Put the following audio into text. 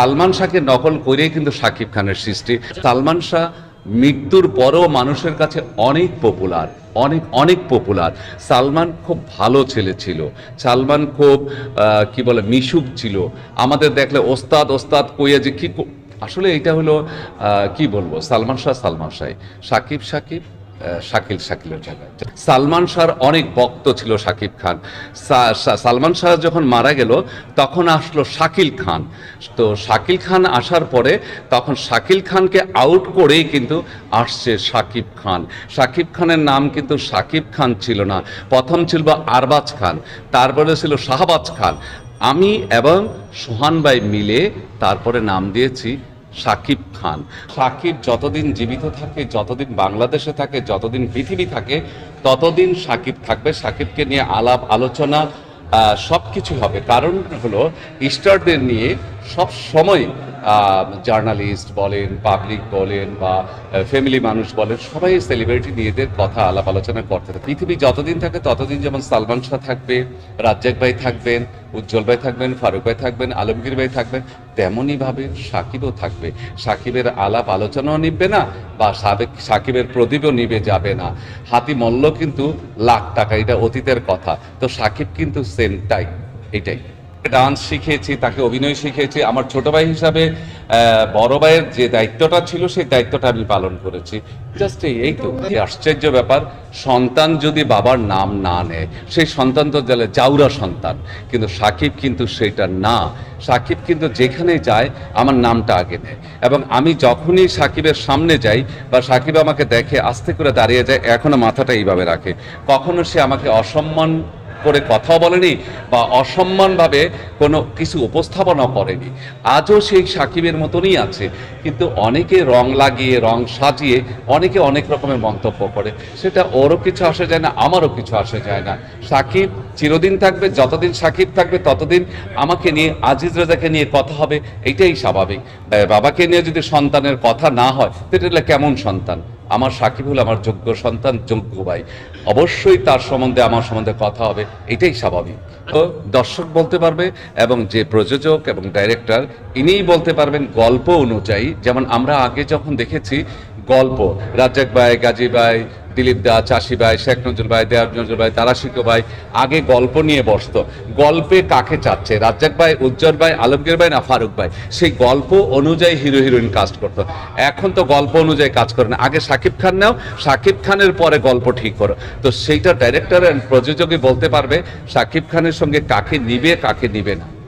সালমান শাহকে নকল করেই কিন্তু শাকিব খানের সৃষ্টি। সালমান শাহ মৃত্যুর পরেও মানুষের কাছে অনেক পপুলার অনেক অনেক পপুলার সালমান খুব ভালো ছেলে ছিল। সালমান খুব কি বলে, মিশুক ছিল। আমাদের দেখলে ওস্তাদ ওস্তাদ কইয়া যে কি আসলে এটা হলো কি বলব, সালমান শাহ সালমান শাহ সাকিব সাকিব। শাকিল শাকিলের জায়গায়। সালমান শাহর অনেক ভক্ত ছিল শাকিব খান। সালমান শাহ যখন মারা গেল, তখন আসলো শাকিল খান। তো শাকিল খান আসার পরে তখন শাকিল খানকে আউট করেই কিন্তু আসছে শাকিব খান। শাকিব খানের নাম কিন্তু শাকিব খান ছিল না। প্রথম ছিল আরবাজ খান, তারপরে ছিল শাহবাজ খান। আমি এবং সোহান ভাই মিলে তারপরে নাম দিয়েছি সাকিব খান। সাকিব যতদিন জীবিত থাকে, যতদিন বাংলাদেশে থাকে, যতদিন পৃথিবী থাকে, ততদিন সাকিব থাকবে। সাকিবকে নিয়ে আলাপ, আলোচনা সব কিছু হবে। কারণ হলো ইস্টারদের নিয়ে সব সময় জার্নালিস্ট বলেন, পাবলিক বলেন বা ফ্যামিলি মানুষ বলেন, সবাই সেলিব্রিটি নিজেদের কথা আলাপ আলোচনা করতে থাকে। পৃথিবী যতদিন থাকে, ততদিন যেমন সালমান শাহ থাকবে, রাজ্জাক ভাই থাকবেন, উজ্জ্বল ভাই থাকবেন, ফারুক ভাই থাকবেন, আলমগীর ভাই থাকবেন, তেমনইভাবে সাকিবও থাকবে। সাকিবের আলাপ আলোচনাও নিবে না বা সাবেক সাকিবের প্রদীপও নিবে যাবে না। হাতি মল্ল কিন্তু লাখ টাকা, এটা অতীতের কথা। তো সাকিব কিন্তু সেমটাই এটাই। ডান্স শিখিয়েছি তাকে অভিনয় শিখিয়েছি আমার ছোট ভাই হিসাবে বড় ভাইয়ের যে দায়িত্বটা ছিল, সেই দায়িত্বটা আমি পালন করেছি। জাস্ট এই তো। আশ্চর্য ব্যাপার, সন্তান যদি বাবার নাম না নেয়, সেই সন্তান তো গেলে জাউরা সন্তান। কিন্তু সাকিব কিন্তু সেটা না। সাকিব কিন্তু যেখানে যায়, আমার নামটা আগে নেয়। এবং আমি যখনই সাকিবের সামনে যাই বা সাকিব আমাকে দেখে, আস্তে করে দাঁড়িয়ে যায়, এখনও মাথাটা এইভাবে রাখে। কখনো সে আমাকে অসম্মান করে কথাও বলেনি বা অসম্মানভাবে কোনো কিছু উপস্থাপনা করেনি। আজও সেই সাকিবের মতনই আছে। কিন্তু অনেকে রং লাগিয়ে, রং সাজিয়ে অনেকে অনেক রকমের মন্তব্য করে। সেটা ওরও কিছু আসে যায় না, আমারও কিছু আসে যায় না। সাকিব চিরদিন থাকবে, যতদিন সাকিব থাকবে ততদিন আমাকে নিয়ে, আজিজ রাজাকে নিয়ে কথা হবে এটাই স্বাভাবিক। বাবাকে নিয়ে যদি সন্তানের কথা না হয়, তো কেমন সন্তান? আমার সাকিব হলো আমার যোগ্য সন্তান, যোগ্য ভাই। অবশ্যই তার সম্বন্ধে, আমার সম্বন্ধে কথা হবে, এটাই স্বাভাবিক। তো দর্শক বলতে পারবে এবং যে প্রযোজক এবং ডাইরেক্টর ইনিই বলতে পারবেন গল্প অনুযায়ী। যেমন আমরা আগে যখন দেখেছি গল্প, রাজ্জাক ভাই, গাজী ভাই দিলীপ দা, চাষি ভাই, শেখ নজরুল ভাই দেয়াব নজরুল ভাই, তারাশিকো ভাই, আগে গল্প নিয়ে বসতো। গল্পে কাকে চাচ্ছে? রাজ্জাক ভাই, উজ্জ্বল ভাই, আলমগীর ভাই না ফারুক ভাই? সেই গল্প অনুযায়ী হিরো, হিরোইন কাস্ট করতো। এখন তো গল্প অনুযায়ী কাজ করে না। আগে সাকিব খান নাও, সাকিব খানের পরে গল্প ঠিক করো। তো সেইটা ডাইরেক্টর অ্যান্ড প্রযোজকই বলতে পারবে, সাকিব খানের সঙ্গে কাকে নিবে কাকে নিবে না।